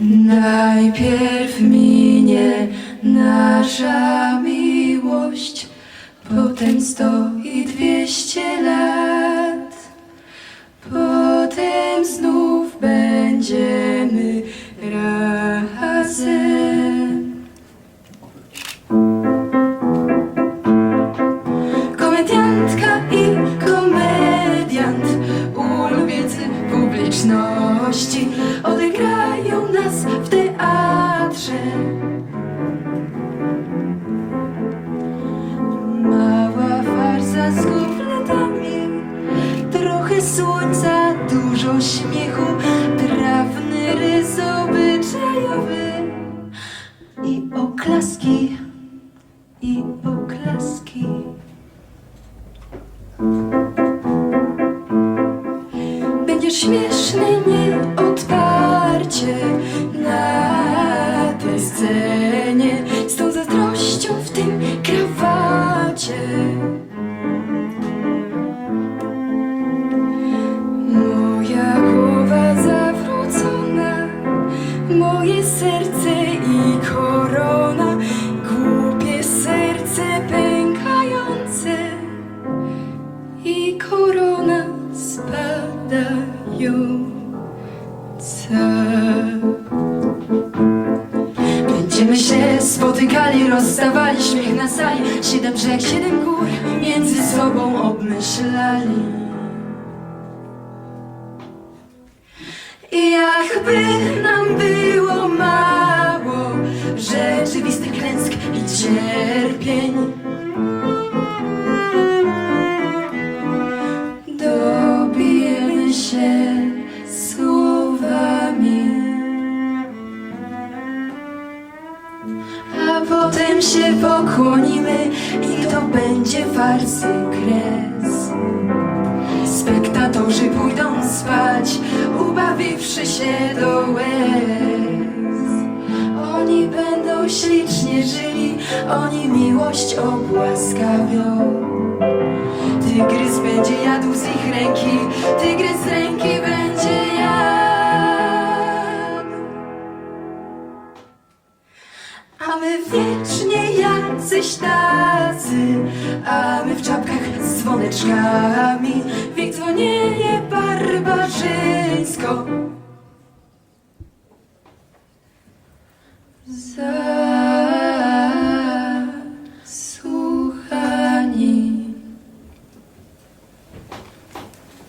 Najpierw minie nasza miłość, potem sto i dwieście lat. Potem znów będziemy razem. Mała farsa z kufletami, trochę słońca, dużo śmiechu, trawny rys obyczajowy i oklaski, i oklaski. Będziesz śmieszny nieodparcie na spadająca. Będziemy się spotykali, rozstawali śmiech na sali, siedem brzeg, siedem gór między sobą obmyślali. I jakby nam było mało rzeczywistych klęsk i cierpień. Potem się pokłonimy i to będzie farsy kres. Spektatorzy pójdą spać, ubawiwszy się do łez. Oni będą ślicznie żyli, oni miłość obłaskawią. Tygrys będzie jadł z ich ręki, tygrys ręki A my wiecznie jacyś tacy, a my w czapkach z dzwoneczkami, wiek barbarzyńsko.